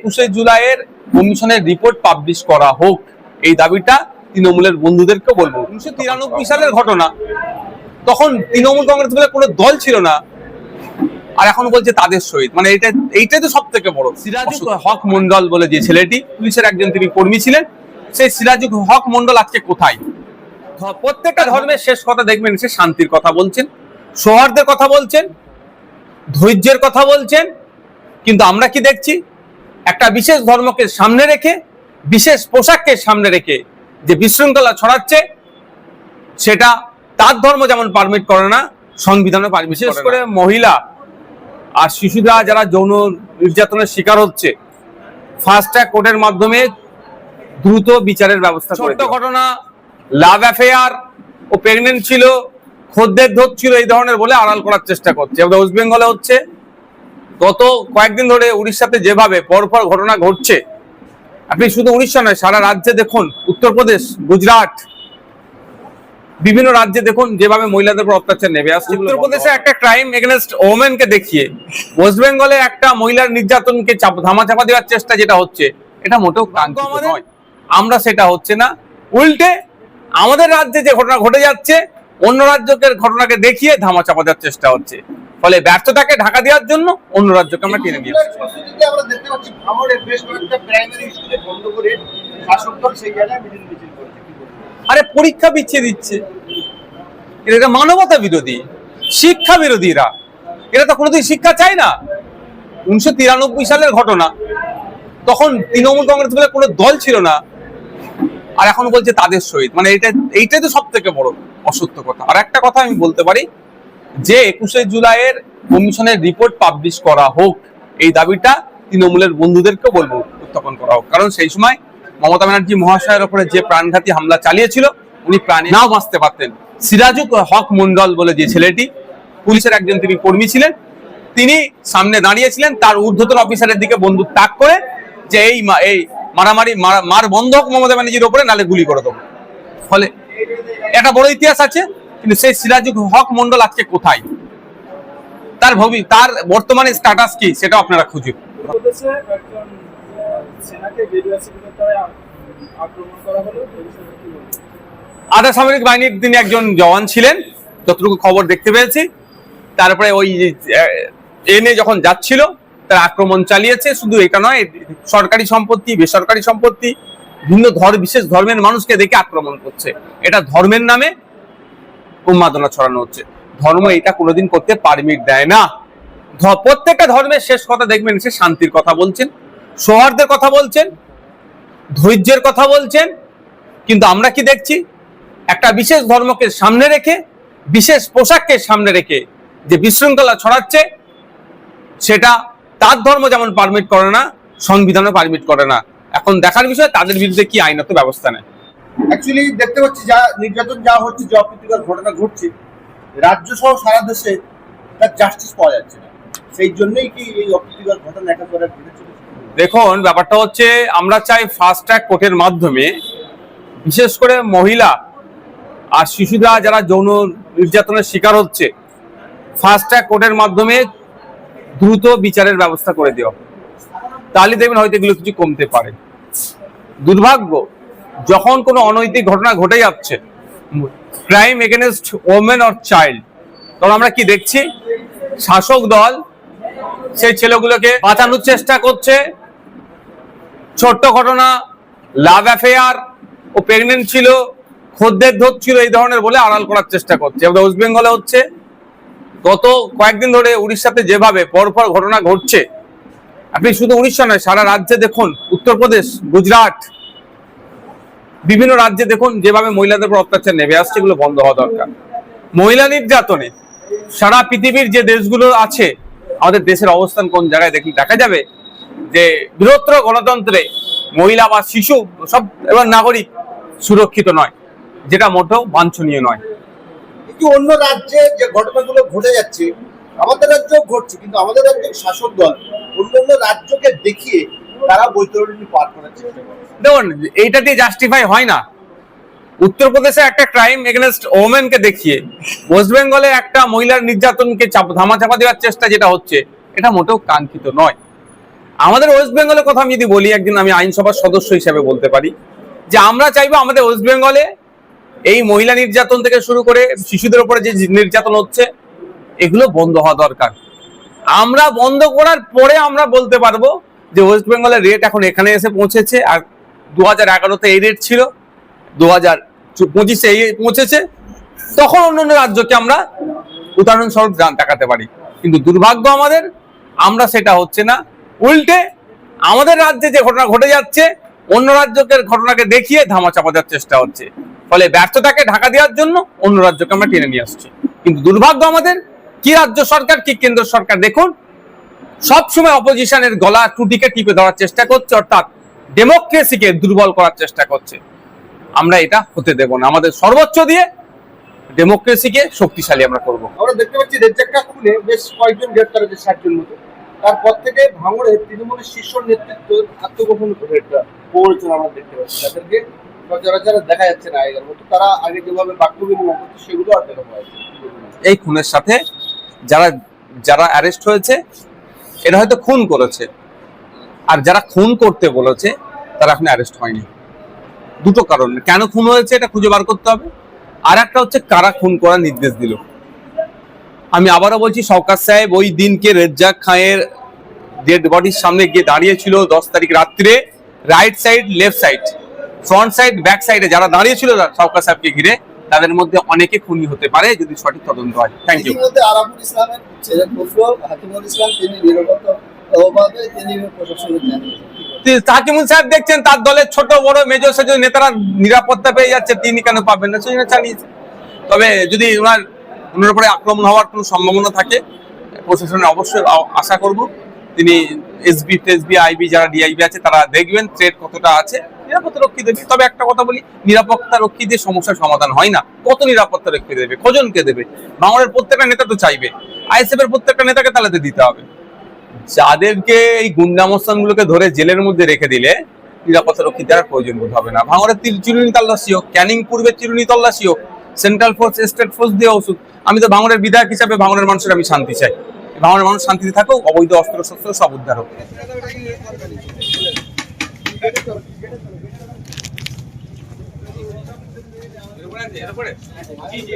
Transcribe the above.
একুশে জুলাইয়ের কমিশনের রিপোর্ট পাবলিশ করা হোক। এই দাবিটা তৃণমূলের বন্ধুদেরকে বলব। উনিশশো তিরানব্বই সালের ঘটনা। তখন তৃণমূল কংগ্রেস বলে কোনো দল ছিল না। আর এখন বলছে তাদের সহিত। মানে এটা এইটাই তো সব থেকে বড় সিরাজুল হক মন্ডল বলে যে ছেলেটি পুলিশের একজন তিনি কর্মী ছিলেন। সেই সিরাজুল হক মন্ডল আজকে কোথায়? প্রত্যেকটা ধর্মের শেষ কথা দেখবেন সে শান্তির কথা বলছেন সৌহার্দের কথা বলছেন ধৈর্যের কথা বলছেন। কিন্তু আমরা কি দেখছি? একটা বিশেষ ধর্মকে সামনে রেখে বিশেষ পোশাককে সামনে রেখে যে বিশৃঙ্খলা ছড়াচ্ছে সেটা তার ধর্ম যেমন পারমিট করে না সংবিধানও পারমিট বিশেষ করে মহিলা আর শিশুরা যারা যৌন নির্যাতনের শিকার হচ্ছে ফাস্ট ট্র্যাক কোর্টের মাধ্যমে দ্রুত বিচারের ব্যবস্থা ছোট্ট ঘটনা লাভ অ্যাফেয়ার ও প্রেগনেন্ট ছিল খদ্দের ধরছিল এই ধরনের বলে আড়াল করার চেষ্টা করছে। ওয়েস্ট বেঙ্গলে হচ্ছে গত কয়েকদিন ধরে উড়িষ্যাতে যেভাবে পরপর ঘটনা ঘটছে আপনি শুধু উড়িষ্যা নয় সারা রাজ্যে দেখুন উত্তরপ্রদেশ গুজরাট বিভিন্ন রাজ্যে দেখুন যেভাবে মহিলাদের উপর অত্যাচার নেমে আসছে। উত্তরপ্রদেশে একটা ক্রাইম এগেনস্ট ওমেনকে দেখিয়ে ওয়েস্ট বেঙ্গলে একটা মহিলার নির্যাতনকে চাপ- ধামাচাপা দেওয়ার চেষ্টা যেটা হচ্ছে এটা মোটেও নয়। আমরা সেটা হচ্ছে না। উল্টে আমাদের রাজ্যে যে ঘটনা ঘটে যাচ্ছে অন্য রাজ্যের ঘটনাকে দেখিয়ে ধামাচাপা দেওয়ার চেষ্টা হচ্ছে। ফলে ব্যর্থতাকে ঢাকা দেওয়ার জন্য অন্য রাজ্যকে আমরা টেনে নিয়ে? আরে পরীক্ষা পিছিয়ে দিচ্ছে। এটা মানবতা বিরোধী শিক্ষা বিরোধীরা। এরা তো কোনোদিন শিক্ষা চায় না। উনিশশো তিরানব্বই সালের ঘটনা। তখন তৃণমূল কংগ্রেস বলে কোনো দল ছিল না। আর এখন বলছে তাদের সহিত। মানে এটা এইটাই তো সব থেকে বড় অসত্য কথা। আর একটা কথা আমি বলতে পারি যে একুশে জুলাইয়ের কমিশনের রিপোর্ট পাবলিশ করা হোক, এই দাবিটা তৃণমূলের বন্ধুদেরকে বলব উত্থাপন করা হোক। কারণ সেই সময় মমতা ব্যানার্জি মহাশয়ের ওপরে যে প্রাণঘাতী হামলা চালিয়েছিল, উনি প্রাণে নাও বাঁচতে পারতেন। সিরাজুক হক মন্ডল বলে যে ছেলেটি, পুলিশের একজন তিনি কর্মী ছিলেন, তিনি সামনে দাঁড়িয়েছিলেন, তার ঊর্ধ্বতন অফিসারের দিকে বন্দুক তাক করে যে এই এই মারামারি, মার বন্ধ হোক মমতা ব্যানার্জির ওপরে, নালে গুলি করে দেবো। ফলে একটা বড় ইতিহাস আছে কিন্তু সেই সিরাজুল হক মন্ডল আজকে কোথায়? তার ভবি তার বর্তমানে স্ট্যাটাস কি সেটা আপনারা খুঁজুন? আধা সামরিক বাহিনীর তিনি একজন জওয়ান ছিলেন যতটুকু খবর দেখতে পেয়েছি। তারপরে ওই এনে যখন যাচ্ছিল তার আক্রমণ চালিয়েছে। শুধু এটা নয় সরকারি সম্পত্তি বেসরকারি সম্পত্তি ভিন্ন ধর বিশেষ ধর্মের মানুষকে দেখে আক্রমণ করছে। এটা ধর্মের নামে উন্মাদনা ছড়ানো হচ্ছে। ধর্ম এটা কোনোদিন করতে পারমিট দেয় না। প্রত্যেকটা ধর্মের শেষ কথা দেখবেন, সে শান্তির কথা বলছেন, সৌহার্দের কথা বলছেন, ধৈর্যের কথা বলছেন। কিন্তু আমরা কি দেখছি? একটা বিশেষ ধর্মকে সামনে রেখে, বিশেষ পোশাককে সামনে রেখে যে বিশৃঙ্খলা ছড়াচ্ছে, সেটা তার ধর্ম যেমন পারমিট করে না, সংবিধানও পারমিট করে না। এখন দেখার বিষয়, তাদের বিরুদ্ধে কি আইনত ব্যবস্থা নেয়? অ্যাকচুয়ালি দেখতে পাচ্ছি যা, নির্যাতন যা হচ্ছে, যে অপ্রীতিকর ঘটনা ঘটছে, রাজ্য সহ সারা দেশে তার জাস্টিস পাওয়া যাচ্ছে না। সেই জন্যই কি এই অপ্রীতিকর ঘটনা একেবারে ঘটে চলেছে? দেখুন, ব্যাপারটা হচ্ছে আমরা চাই ফাস্ট ট্র্যাক কোর্টের মাধ্যমে বিশেষ করে মহিলা আর শিশুরা যারা যৌন নির্যাতনের শিকার হচ্ছে ফাস্ট ট্র্যাক কোর্টের মাধ্যমে দ্রুত বিচারের ব্যবস্থা করে দেওয়া তাহলে দেখবেন হয়তো এগুলো কিছু কমতে পারে। দুর্ভাগ্য যখন কোনো অনৈতিক ঘটনা ঘটে যাচ্ছে crime against women or child তখন আমরা কি দেখছি? শাসক দল সেই ছেলেগুলোকে বাঁচানোর চেষ্টা করছে। ছোট্ট ঘটনা লাভ অ্যাফেয়ার ও প্রেগনেন্ট ছিল, খদ্দের ধরছিল এই ধরনের বলে আড়াল করার চেষ্টা করছে। এবার ওয়েস্ট বেঙ্গলে হচ্ছে, গত কয়েকদিন ধরে উড়িষ্যাতে যেভাবে পরপর ঘটনা ঘটছে, আপনি শুধু উড়িষ্যা নয়, সারা রাজ্যে দেখুন, উত্তরপ্রদেশ, গুজরাট বিভিন্ন রাজ্যে দেখুন, যেভাবে মহিলাদের উপর অত্যাচার নেমে আসছে, এগুলো বন্ধ হওয়া দরকার। মহিলা নির্যাতনে সারা পৃথিবীর যে দেশগুলো আছে, আমাদের দেশের অবস্থান কোন জায়গায় দেখি দেখা যাবে যে বৃহত্তর গণতন্ত্রে মহিলা বা শিশু সব এবং নাগরিক সুরক্ষিত নয়, যেটা মোটেও বাঞ্ছনীয় নয়। কিন্তু অন্য রাজ্যে যে ঘটনাগুলো ঘটে যাচ্ছে, আমাদের রাজ্যেও ঘটছে, কিন্তু আমাদের রাজ্যের শাসক দল অন্য অন্য রাজ্যকে দেখিয়ে তারা বৈতরণী পার করার চেষ্টা দেখুন, এইটা দিয়ে জাস্টিফাই হয় না। উত্তরপ্রদেশে একটা ক্রাইম এগেনস্ট ওমেনকে দেখিয়ে ওয়েস্ট বেঙ্গলে একটা মহিলার নির্যাতনকে চাপ- ধামাচাপা দেওয়ার চেষ্টা যেটা হচ্ছে, এটা মোটেও কাঙ্ক্ষিত নয়। আমাদের ওয়েস্ট বেঙ্গলের কথা আমি যদি বলি, একদিন আমি আইনসভার সদস্য হিসেবে বলতে পারি, যে আমরা চাইব আমাদের ওয়েস্ট বেঙ্গলে এই মহিলা নির্যাতন থেকে শুরু করে শিশুদের উপরে যে নির্যাতন হচ্ছে, এগুলো বন্ধ হওয়া দরকার। আমরা বন্ধ করার পরে আমরা বলতে পারব যে ওয়েস্ট বেঙ্গলের রেট এখন এখানে এসে পৌঁছেছে, আর দু হাজার এগারোতে এই রেট ছিল দু হাজার পঁচিশে এই পৌঁছেছে। তখন অন্য অন্য রাজ্যকে আমরা উদাহরণস্বরূপ দেখাতে পারি। কিন্তু দুর্ভাগ্য আমাদের, আমরা সেটা হচ্ছে না। উল্টে আমাদের রাজ্যে যে ঘটনা ঘটে যাচ্ছে, অন্য রাজ্যকে ঘটনাকে দেখিয়ে ধামা দেওয়ার চেষ্টা হচ্ছে। ফলে ব্যর্থতাকে ঢাকা দেওয়ার জন্য অন্য রাজ্যকে আমরা টেনে নিয়ে আসছি। কিন্তু দুর্ভাগ্য আমাদের, কি রাজ্য সরকার, কি কেন্দ্র সরকার, দেখুন সবসময় অপোজিশনের গলা টুটিকে টিপে ধরার চেষ্টা করছে অর্থাৎ ডেমোক্রেসিকে দুর্বল করার চেষ্টা করছে। আমরা এটা হতে দেব না। আমাদের সর্বোচ্চ দিয়ে ডেমোক্রেসিকে শক্তিশালী আমরা করব। আমরা দেখতে পাচ্ছি রেজ্জাকটা খুলে বেশ কয়েকজন গ্রেপ্তার হয়েছে ষাটজন মতো। তারপর থেকে ভাঙড়ে তৃণমূলের শীর্ষ নেতৃত্ব আত্মগোপন করে একটা আমরা দেখতে পাচ্ছি। তাদেরকে সচরাচর দেখা যাচ্ছে না আগের মতো তারা আগে যেভাবে বাক্য বিনিময় করতো সেগুলো আর দেখা পাওয়া যাচ্ছে এই খুনের সাথে যারা যারা অ্যারেস্ট হয়েছে এরা হয়তো খুন করেছে। আর যারা খুন করতে বলেছে, তারা এখন অ্যারেস্ট হয়নি। দুটো কারণ। কেন খুন হয়েছে এটা খুঁজে বার করতে হবে। আর একটা হচ্ছে কারা খুন করার নির্দেশ দিল। আমি আবারও বলছি সরকার সাহেব ওই দিনকে রেজ্জাক খাঁয়ের ডেড বডির সামনে গিয়ে দাঁড়িয়েছিল দশ তারিখ রাত্রে। Right side left side front side back সাইডে যারা দাঁড়িয়েছিল সরকার সাহেবকে ঘিরে তাদের মধ্যে অনেকে খুনি হতে পারে যদি সঠিক তদন্ত হয়। থ্যাংক ইউ ইসলামের ছেলে পুত্র হাকিমুল ইসলাম তিনি নিরবতভাবে তিনি জানিয়েছেন সাহেব দেখছেন তার দলের ছোট বড় মেজর সেজ নেতারা নিরাপত্তা পেয়ে যাচ্ছে তিনি কেন পাবেন না? সেই জন্য চালিয়েছে। তবে যদি ওনার ওনার উপরে আক্রমণ হওয়ার কোনো সম্ভাবনা থাকে প্রশাসনে অবশ্যই আশা করব। তিনি এসবি টেসবি আইবি যারা ডিআইবি আছে তারা দেখবেন ট্রেড কতটা আছে। নিরাপত্তা রক্ষী দেবে। তবে একটা কথা বলি নিরাপত্তা রক্ষী দিয়ে সমস্যার সমাধান হয় না। কত নিরাপত্তা রক্ষী দেবে কজনকে দেবে? বাংলার প্রত্যেকটা নেতা তো চাইবে। আইএসএফ এর প্রত্যেকটা নেতাকে তাহলে দিতে হবে। যাদেরকে এই গুন্ডামস্তানগুলোকে ধরে জেলের মধ্যে রেখে দিলে নিরাপত্তা রক্ষী দেওয়ার প্রয়োজন বোধ হবে না। ভাঙড়ের চিরুনি তল্লাশি হোক, ক্যানিং পূর্বে চিরুনি তল্লাশি হোক, সেন্ট্রাল ফোর্স, স্টেট ফোর্স দিয়ে ওষুধ আমি তো ভাঙড়ের বিধায়ক হিসাবে ভাঙড়ের মানুষের আমি শান্তি চাই। ভাঙড়ের মানুষ শান্তিতে থাকুক, অবৈধ অস্ত্র শস্ত্র সব উদ্ধার হোক। এর উপরে আছে এর উপরে জি জি।